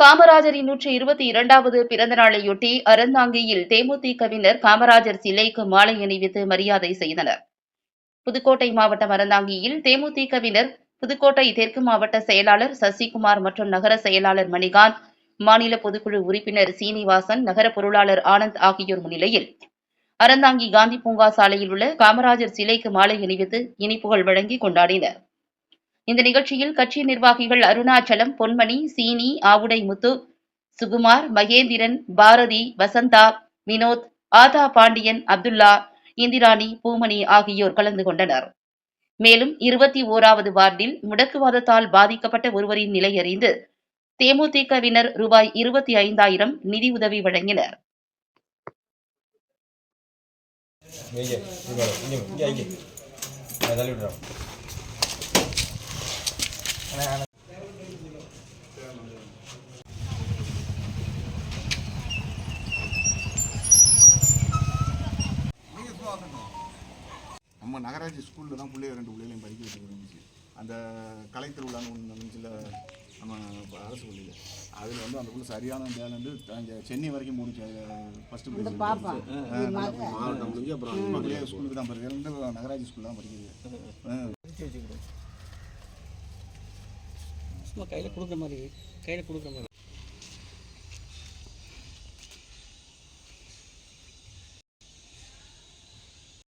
காமராஜரின் நூற்றி இருபத்தி இரண்டாவது பிறந்த நாளையொட்டி அறந்தாங்கியில் தேமுதிகவினர் காமராஜர் சிலைக்கு மாலை அணிவித்து மரியாதை செய்தனர். புதுக்கோட்டை மாவட்டம் அறந்தாங்கியில் தேமுதிகவினர் புதுக்கோட்டை தெற்கு மாவட்ட செயலாளர் சசிகுமார் மற்றும் நகர செயலாளர் மணிகாந்த் மாநில பொதுக்குழு உறுப்பினர் சீனிவாசன் நகர பொருளாளர் ஆனந்த் ஆகியோர் முன்னிலையில். அறந்தாங்கி காந்தி பூங்கா சாலையில் உள்ள காமராஜர் சிலைக்கு மாலை அணிவித்து இனிப்புகள் வழங்கி கொண்டாடினர். இந்த நிகழ்ச்சியில் கட்சி நிர்வாகிகள் அருணாச்சலம் பொன்மணி சீனி ஆவுடை முத்து சுகுமார் மகேந்திரன் பாரதி வசந்தா வினோத் ஆதா பாண்டியன் அப்துல்லா இந்திராணி பூமணி ஆகியோர் கலந்து கொண்டனர் மேலும் இருபத்தி ஓராவது வார்டில் முடக்குவாதத்தால் பாதிக்கப்பட்ட ஒருவரின் நிலை அறிந்து தேமுதிகவினர் ரூபாய் இருபத்தி ஐந்தாயிரம் நிதியுதவி வழங்கினர் இங்கே இங்கே இங்கே இங்கே இங்கே அதை தள்ளி விடுறோம் நம்ம நகராட்சி ஸ்கூலில் தான் பிள்ளைய ரெண்டு பிள்ளைகளையும் படிக்க வச்சு இருந்துச்சு அந்த கலை திருவிழான்னு ஒன்று நடந்துச்சுல நம்ம அரசு பள்ளியில். அதில் வந்து அந்த புள்ள சரியான டேலண்டு அங்கே சென்னை வரைக்கும் முடிச்சு ஃபஸ்ட்டு ப்ரைஸ் மாவட்டம் முடிஞ்சு அப்புறம் ஸ்கூலுக்கு தான் படிக்கிறது. நகராட்சி ஸ்கூல் தான் படிக்கிறது. சும்மா கையில் கொடுக்குற மாதிரி கையில் கொடுக்குற மாதிரி.